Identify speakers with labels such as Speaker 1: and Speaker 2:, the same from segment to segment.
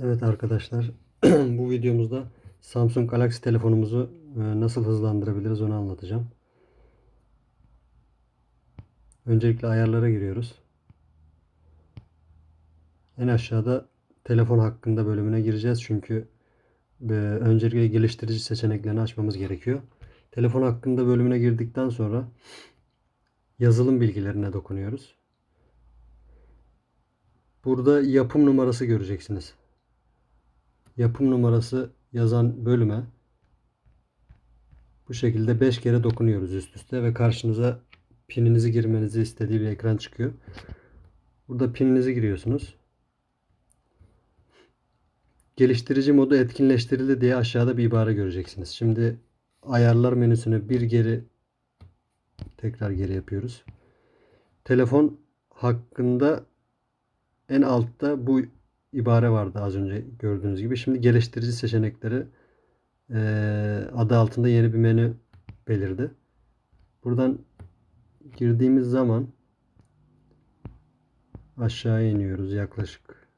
Speaker 1: Evet arkadaşlar bu videomuzda Samsung Galaxy telefonumuzu e, nasıl hızlandırabiliriz onu anlatacağım. Öncelikle ayarlara giriyoruz. En aşağıda telefon hakkında bölümüne gireceğiz çünkü e, öncelikle geliştirici seçeneklerini açmamız gerekiyor. Telefon hakkında bölümüne girdikten sonra yazılım bilgilerine dokunuyoruz. Burada yapım numarası göreceksiniz yapım numarası yazan bölüme bu şekilde 5 kere dokunuyoruz üst üste ve karşınıza pininizi girmenizi istediği bir ekran çıkıyor. Burada pininizi giriyorsunuz. Geliştirici modu etkinleştirildi diye aşağıda bir ibare göreceksiniz. Şimdi ayarlar menüsünü bir geri tekrar geri yapıyoruz. Telefon hakkında en altta bu ibare vardı az önce gördüğünüz gibi. Şimdi geliştirici seçenekleri e, adı altında yeni bir menü belirdi. Buradan girdiğimiz zaman aşağıya iniyoruz. Yaklaşık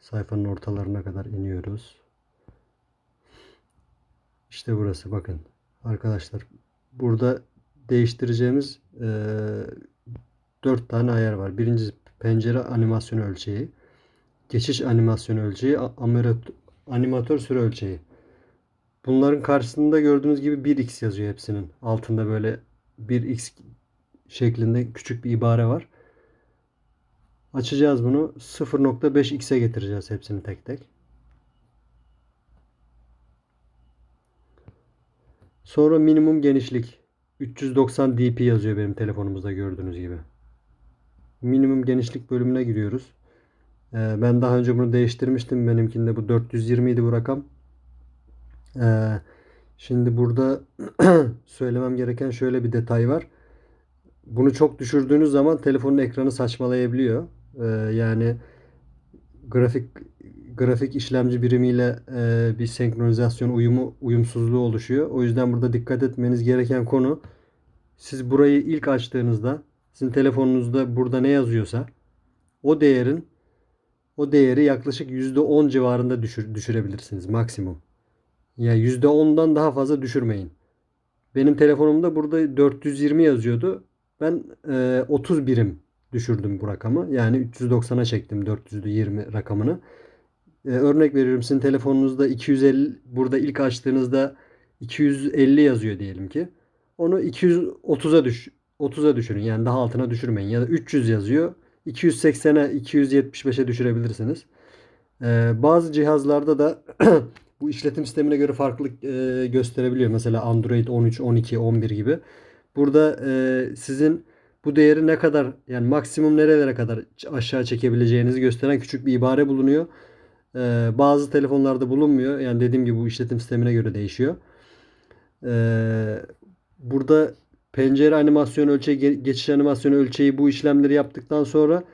Speaker 1: sayfanın ortalarına kadar iniyoruz. İşte burası bakın. Arkadaşlar burada değiştireceğimiz e, 4 tane ayar var. Birincisi pencere animasyon ölçeği geçiş animasyon ölçeği, animatör süre ölçeği. Bunların karşısında gördüğünüz gibi 1x yazıyor hepsinin. Altında böyle 1x şeklinde küçük bir ibare var. Açacağız bunu. 0.5x'e getireceğiz hepsini tek tek. Sonra minimum genişlik 390 dp yazıyor benim telefonumuzda gördüğünüz gibi. Minimum genişlik bölümüne giriyoruz. Ee, ben daha önce bunu değiştirmiştim. Benimkinde bu 420 idi bu rakam. Ee, şimdi burada söylemem gereken şöyle bir detay var. Bunu çok düşürdüğünüz zaman telefonun ekranı saçmalayabiliyor. Ee, yani grafik grafik işlemci birimiyle e, bir senkronizasyon uyumu uyumsuzluğu oluşuyor. O yüzden burada dikkat etmeniz gereken konu siz burayı ilk açtığınızda sizin telefonunuzda burada ne yazıyorsa o değerin o değeri yaklaşık %10 civarında düşür, düşürebilirsiniz maksimum. Ya yani %10'dan daha fazla düşürmeyin. Benim telefonumda burada 420 yazıyordu. Ben e, 30 birim düşürdüm bu rakamı. Yani 390'a çektim 420 rakamını. E, örnek veriyorum sizin telefonunuzda 250 burada ilk açtığınızda 250 yazıyor diyelim ki. Onu 230'a düş 30'a düşürün. Yani daha altına düşürmeyin. Ya da 300 yazıyor. 280'e 275'e düşürebilirsiniz. Ee, bazı cihazlarda da bu işletim sistemine göre farklılık e, gösterebiliyor. Mesela Android 13, 12, 11 gibi. Burada e, sizin bu değeri ne kadar yani maksimum nerelere kadar aşağı çekebileceğinizi gösteren küçük bir ibare bulunuyor. Ee, bazı telefonlarda bulunmuyor. Yani dediğim gibi bu işletim sistemine göre değişiyor. Ee, burada pencere animasyon ölçeği, geçiş animasyon ölçeği bu işlemleri yaptıktan sonra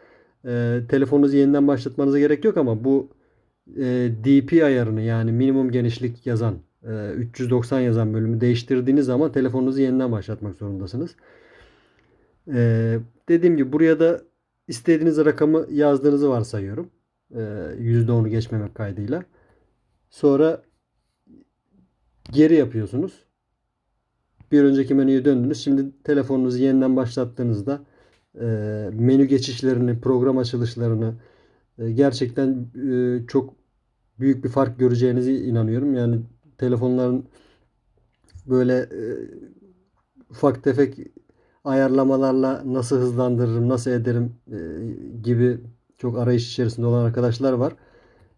Speaker 1: e, telefonunuzu yeniden başlatmanıza gerek yok ama bu e, DP ayarını yani minimum genişlik yazan e, 390 yazan bölümü değiştirdiğiniz zaman telefonunuzu yeniden başlatmak zorundasınız. E, dediğim gibi buraya da istediğiniz rakamı yazdığınızı varsayıyorum. E, %10'u geçmemek kaydıyla. Sonra geri yapıyorsunuz bir önceki menüye döndünüz. Şimdi telefonunuzu yeniden başlattığınızda e, menü geçişlerini, program açılışlarını e, gerçekten e, çok büyük bir fark göreceğinizi inanıyorum. Yani telefonların böyle e, ufak tefek ayarlamalarla nasıl hızlandırırım, nasıl ederim e, gibi çok arayış içerisinde olan arkadaşlar var.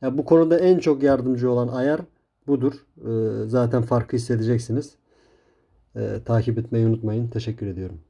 Speaker 1: Ya bu konuda en çok yardımcı olan ayar budur. E, zaten farkı hissedeceksiniz. Takip etmeyi unutmayın. Teşekkür ediyorum.